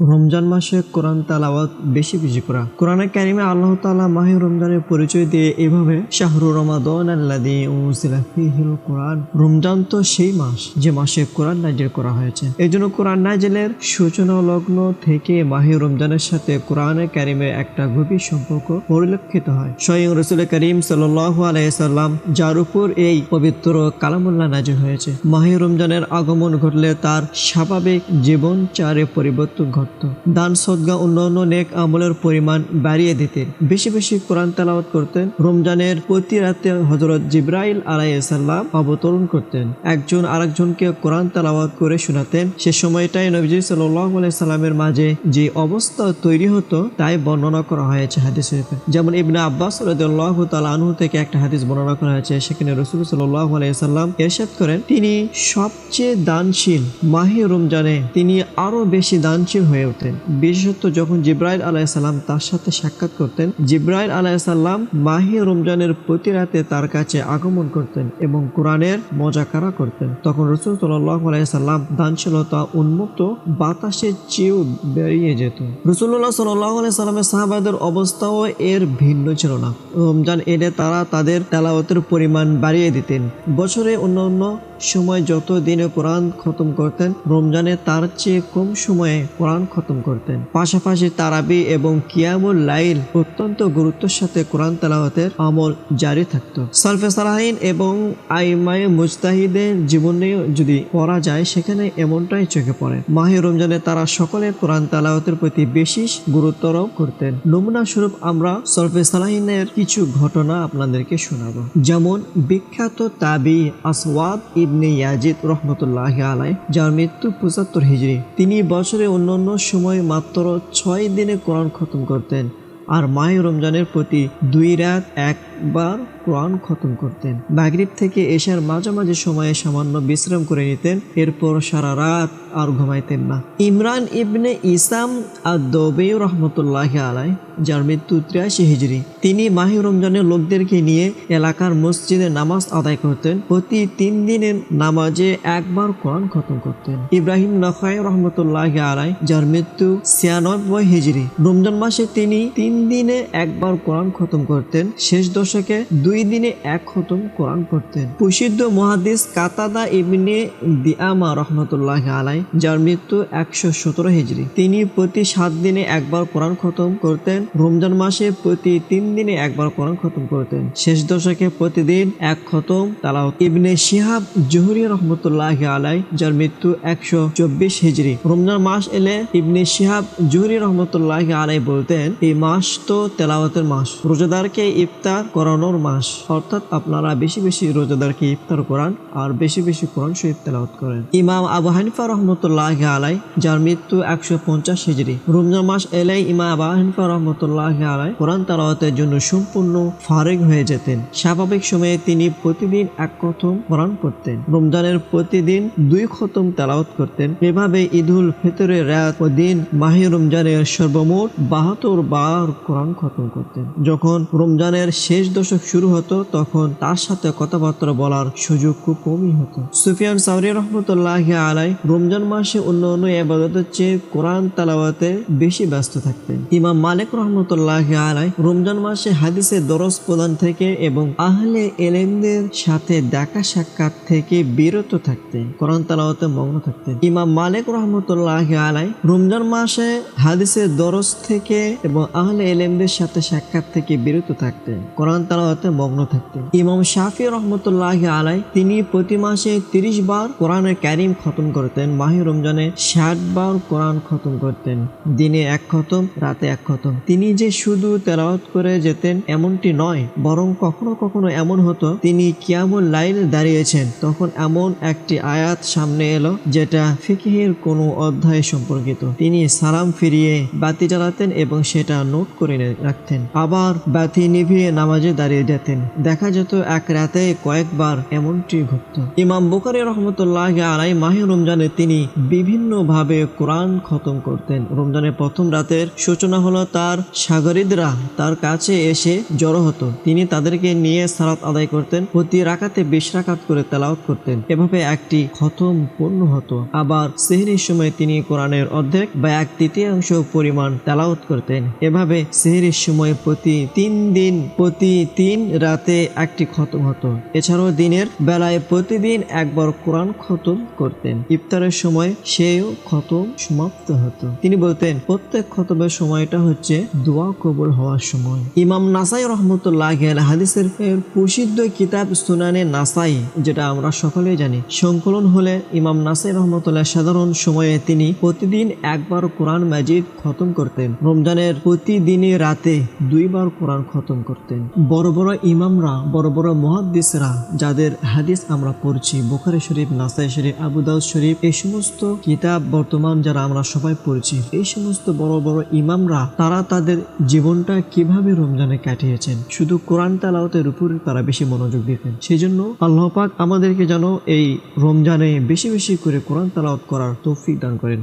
রমজান মাসে কোরআন তালাওয়াত বেশি বেশি করা। কোরআনের কারিমে আল্লাহ তাআলা মাহে রমজানের পরিচয় দিয়ে এভাবে, শাহরু রমাদান কোরআন। রমজান তো সেই মাস যে মাসে কোরআন নাজিল করা হয়েছে। এই জন্য কোরআন নাজিলের সূচনা লগ্ন থেকে মাহে রমজানের সাথে কোরআনের কারিমের একটা গভীর সম্পর্ক পরিলক্ষিত হয়। স্বয়ং রসুল করিম সাল্লাহ আলাইসাল্লাম যার উপর এই পবিত্র কালামুল্লাহ নাজিল হয়েছে। মাহে রমজানের আগমন ঘটলে তার স্বাভাবিক জীবনচারে পরিবর্তন ঘটত দান সদ্গা অন্যান্য নেক আমলের পরিমাণ বাড়িয়ে দিতেন বেশি বেশি কোরআন তেলাওয়াত করতেন। রমজানের প্রতি রাতে হজরত জিব্রাইল আলাইসাল্লাম অবতরণ করতেন। একজন আরেকজনকে কোরআন তেলাওয়াত করে শোনাতেন। সে সময়টাই নবীজি সাল্লাহ সাল্লামের মাঝে যে অবস্থা তৈরি হতো, তাই বর্ণনা করা হয়েছে হাদিস শরীফে। যেমন ইবনে আব্বাস রাদিয়াল্লাহু তাআলা আনহু থেকে একটা হাদিস বর্ণনা করা হয়েছে। সেখানে রাসূল সাল্লাল্লাহু আলাইহি সাল্লাম ইরশাদ করেন, তিনি সবচেয়ে দানশীল মাহে রমজানে তিনি আরও বেশি দানশীল হয়ে ওঠেন বিশেষত যখন জিব্রাইল আলাইসাল্লাম তার সাথে সাক্ষাৎ করতেন, জিব্রাইল আলাইসাল্লাম মাহে রমজানের প্রতি রাতে তার কাছে আগমন করতেন এবং কোরআনের মজাকারা করতেন। তখন রসুল সাল্লাহ আলাইসাল্লাম দানশীলতা উন্মুক্ত বাতাসের চেয়েও বেরিয়ে যেত। রসুল্লাহ সাল্লাহ আলাইসাল্লামের সাহাবাদের অবস্থাও এর ভিন্ন ছিল না। রমজান এনে তারা তাদের তেলাওয়াতের পরিমাণ বাড়িয়ে দিতেন। বছরে অন্য অন্য সময় যত দিনে কোরআন খতম করতেন, রমজানে তার চেয়ে কম সময়ে কোরআন খতম করতেন। পাশাপাশি তারাবি এবং কিয়ামুল লাইল অত্যন্ত গুরুত্বের সাথে কোরআন তেলাওয়াতের আমল জারি থাকতো। সালফে সালাহিন এবং আইমায় মুজতাহিদের জীবনে যদি পড়া যায়, সেখানে এমনটাই চোখে পড়ে। মাহে রমজানে তারা সকলে কোরআন তেলাওয়াতের প্রতি বেশি গুরুত্বারোপ করতেন। নমুনা স্বরূপ আমরা সলফে সালাহিনের কিছু ঘটনা আপনাদেরকে শোনাবো। যেমন, বিখ্যাত তাবি আসওয়াদ ইবনে ইয়াজিদ রহমতুল্লাহ আলাই যার মৃত্যু পঁচাত্তর হিজড়ি। তিনি বছরে অন্যান্য সময় মাত্র ছয় দিনে কোরআন খতম করতেন। আর মাহে রমজানের প্রতি দুই রাত একবার কোরআন খতম করতেন। মাগরিব থেকে এশার মাঝামাঝি সময়ে সামান্য বিশ্রাম করে নিতেন, এরপর সারা রাত আর ঘুমাইতেন না। ইমরান ইবনে ইসাম আদবে রহমতুল্লাহ আলাই যার মৃত্যু ত্রিয়াশি হিজড়ি তিনি মাহি রমজানের লোকদেরকে নিয়ে এলাকার মসজিদে নামাজ আদায় করতেন, প্রতি তিন দিনের নামাজে একবার কোরআন খতম করতেন। ইব্রাহিম নখাই রহমতুল্লাহ আলাই যার মৃত্যু ছিয়ানব্বই হিজড়ি রমজান মাসে তিনি তিন দিনে একবার কোরআন খতম করতেন, শেষ দশকে দুই দিনে এক খতম কোরআন করতেন প্রসিদ্ধ মহাদিস কাতাদা ইবনে দিয়ামা রহমতুল্লাহ আলাই যার মৃত্যু একশো সতেরো হিজড়ি তিনি প্রতি সাত দিনে একবার কোরআন খতম করতেন, রমজান মাসে প্রতি তিন দিনে একবার কোরআন খতম করতেন। শেষ দশকে প্রতিদিন এক খতম তালাও ইবনে শিহাব জহুরি রহমতুল্লাহ আলাই যার মৃত্যু একশো চব্বিশ হিজড়ি রমজান মাস এলে ইবনে শিহাব জহুরি রহমতুল্লাহ আলাই বলতেন, এই মাস তো তেলাওয়াতের মাস। রোজাদারকে ইফতার করানোর মাস। অর্থাৎ আপনারা বেশি বেশি রোজাদারকে ইফতার করান আর বেশি বেশি কোরআন শরীফ তেলাওয়াত করেন। ইমাম আবু হানিফা রহমতুল্লাহ আলাই যার মৃত্যু একশো পঞ্চাশ হিজড়ি রমজান মাস এলে ইমাম আবু হানিফা রহমতুল্লাহ আলাই কোরআন তেলাওয়াতের জন্য সম্পূর্ণ ফারেক হয়ে যেতেন। স্বাভাবিক সময়ে তিনি প্রতিদিন এক খতম কোরআন করতেন রমজানের প্রতিদিন দুই খতম তেলাওয়াত করতেন। এভাবে ঈদুল ফিতরের রাত ও দিন মাহে রমজানের সর্বমোট বাহাত্তর বার কোরআন খতম করতেন যখন রমজানের শেষ দশক শুরু হতো, তখন তার সাথে কথাবার্তা বলার সুযোগ খুব কমই হতো। সুফিয়ান সাউরি রহমতুল্লাহ আলাই রমজান মাসে অন্য অন্য এবাদতের চেয়ে কোরআন তালাওয়াতে বেশি ব্যস্ত থাকতেন। ইমাম মালিক রহমতুল্লাহ আলাই রমজান মাসে হাদিসের দরস প্রদান থেকে এবং আহলে এলেমদের সাথে দেখা সাক্ষাৎ থেকে বিরত থাকতেন, কোরআন তালাওয়াতে মগ্ন থাকতেন। ইমাম মালিক রহমতুল্লাহ আলাই রমজান মাসে হাদিসের দরস থেকে এবং আহলে এলেমদের সাথে সাক্ষাৎ থেকে বিরত থাকতেন। কোরআন তালাওয়াতে মগ্ন থাকতেন। ইমাম শাফি রহমতুল্লাহ আলাই তিনি প্রতি মাসে তিরিশ বার কোরআনের ক্যারিম খতম করতেন। মাহি রমজানে ষাট বার কোরআন খতম করতেন। দিনে এক খতম, রাতে এক খতম। তিনি যে শুধু তেলাওয়াত করে যেতেন এমনটি নয়, বরং কখনো কখনো এমন হতো, তিনি কিয়ামুল লাইল দাঁড়িয়েছেন। তখন এমন একটি আয়াত সামনে এলো, যেটা ফিকিহের কোনো অধ্যায় সম্পর্কিত। তিনি সালাম ফিরিয়ে বাতি জ্বালাতেন এবং সেটা নোট করে রাখতেন। আবার বাতি নিভিয়ে নামাজে দাঁড়িয়ে যেতেন। দেখা যেত এক রাতে কয়েকবার এমনটি ঘটত। ইমাম বুখারি রহমতুল্লাহ আলাই মাহে রমজানে তিনি বিভিন্ন ভাবে কোরআন খতম করতেন। রমজানের প্রথম রাতের সূচনা হলো তার সাগরিদরা তার কাছে এসে জড়ো হতো। তিনি তাদেরকে নিয়ে সালাত আদায় করতেন, প্রতি রাকাতে বিশ রাকাত করে তেলাওয়াত করতেন। এভাবে একটি খতম পূর্ণ হতো। আবার সেহরির সময় তিনি কোরআনের অর্ধেক বা এক তৃতীয়াংশ পরিমাণ তেলাওয়াত করতেন। এভাবে সেহরির সময় প্রতি তিন দিন, প্রতি তিন রাতে একটি খতম হতো। এছাড়াও দিনের বেলায় প্রতিদিন একবার কোরআন খতম করতেন। ইফতারের সময় সেও খতম সমাপ্ত হতো। তিনি বলতেন, প্রত্যেক খতমের সময়টা হচ্ছে দোয়া কবুল হওয়ার সময়। ইমাম নাসাই রহমতুল্লাহ আলাইহি হাদিসের প্রসিদ্ধ কিতাব সুনানে নাসাই, যেটা আমরা সকলেই জানি। সংকলন হলে ইমাম নাসাই রহমতুল্লাহ সাধারণ সময়ে তিনি প্রতিদিন একবার কোরআন মাজিদ খতম করতেন। রমজানের প্রতিদিনই রাতে দুইবার কোরআন খতম করতেন। বড় বড় ইমামরা, বড় বড় মহাদ্দিসরা যাদের হাদিস আমরা পড়ছি, বোখারি শরীফ, নাসাই শরীফ, আবু দাউদ শরীফ, এই সমস্ত কিতাব বর্তমান যারা আমরা সবাই পড়ছি, এই সমস্ত বড় বড় ইমামরা, তারা তাদের জীবনটা কীভাবে রমজানে কাটিয়েছেন? শুধু কোরআন তালাওতের উপরে তারা বেশি মনোযোগ দিতেন। সেই জন্য আল্লাহ পাক আমাদেরকে যেন এই রমজানে বেশি বেশি করে কোরআন তালাওত করার তৌফিক দান করেন।